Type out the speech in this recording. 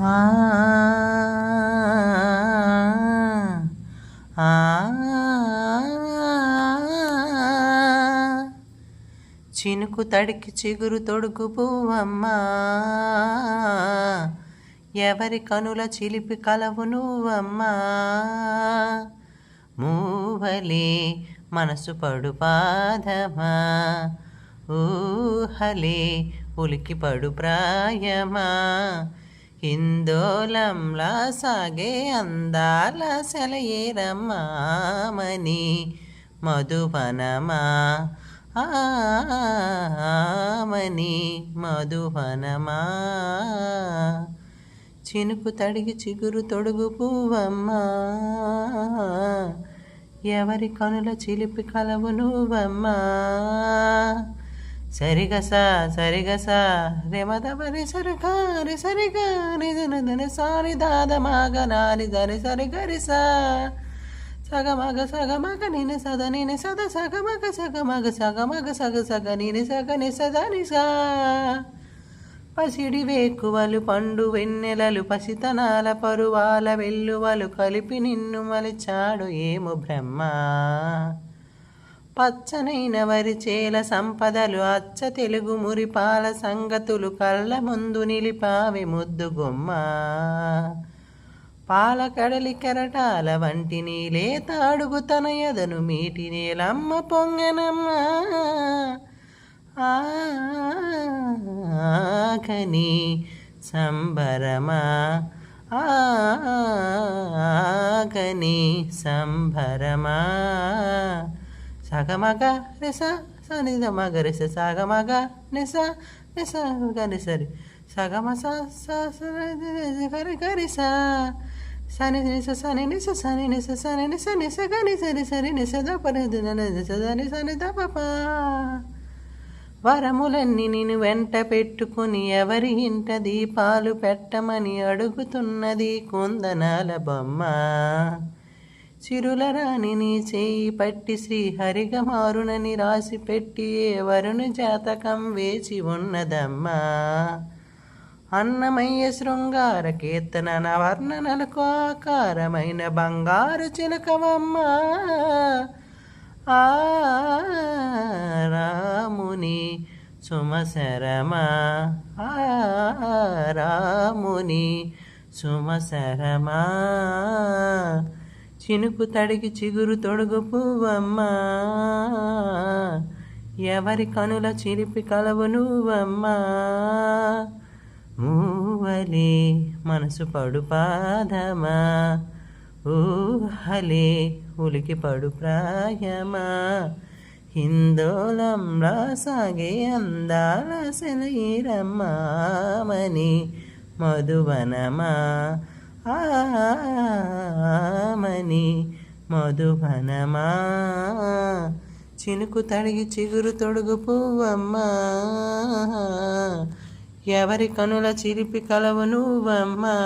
ఆ ఆ చినుకు తడికి చిగురు తొడుగు పువ్వమ్మా. ఎవరి కనుల చిలిపి కలవు నువ్వమ్మా. మూవలే మనసు పడు పాదమా. ఊహలే ఉలికి పడు ప్రాయమా. హిందోళంలా సాగే అందాల సెలయేరమ్మామని మధువనమా? ఆమని మధువనమా? చినుకు తడిగి చిగురు తొడుగు పువ్వమ్మా? ఎవరి కనుల చిలిపి కలవు నువ్వమ్మా? సరిగసా సరిగసా రెమదవరి సరిగారి సరిగా నిజనదని సారి దాదమాగ నారి దని సరిగరిసా సగమగ సగమగ నిని సద నిని సద సగమగ సగమగ సగమగ సగ సగ నిని సగ ని సద నిసా పసిడి వేకువలు పండు వెన్నెలలు పసితనాల పరువాల వెల్లువలు కలిపి నిన్ను మలిచాడు ఏము బ్రహ్మ. పచ్చనైన వరి చేల సంపదలు అచ్చ తెలుగు మురిపాల సంగతులు కళ్ళ ముందు నిలిపావి ముద్దు గుమ్మ పాల కడలి కెరటాల వంటి నీలే తాడుగు తన ఎదను మీటి నేలమ్మ పొంగనమ్మ. ఆకని సంబరమా ఆకని సంబరమా. సగమగ నిస సనిద మగ రిస సగమగ నిస నిస గని సరి సగమ స గరి గరి స సని నిస సని నిస సని నిస సని నిస నిస గని సరి సరి నిస ద పని నిస దని సని ద వరములన్నీ నేను వెంట పెట్టుకుని ఎవరి ఇంట దీపాలు పెట్టమని అడుగుతున్నది కుందనాల బొమ్మ. చిరుల రాణి నీ చేయి పట్టి శ్రీహరిగ మారునని రాసి పెట్టి ఏ వరుని జాతకం వేచి ఉన్నదమ్మా. అన్నమయ్య శృంగార కీర్తన నవర్ణనలకు ఆకారమైన బంగారు చిలకవమ్మ. ఆ రాముని సుమసరమా ఆ రాముని సుమసరమా చినుకు తడిగి చిగురు తొడుగు పువ్వమ్మా ఎవరి కనుల చిలిపి కలవు నువ్వమ్మా మూవలే మనసు పడు పాదమా. ఊహలే ఉలికి పడు ప్రాయమా. హిందోళంలా సాగే అందాల సెలయిరమ్మామని మధువనమా. ఆమని మధువనమా. చినుకు తడిగి చిగురు తొడుగు పువ్వమ్మా ఎవరి కనుల చిలిపి కలవు నువ్వమ్మా.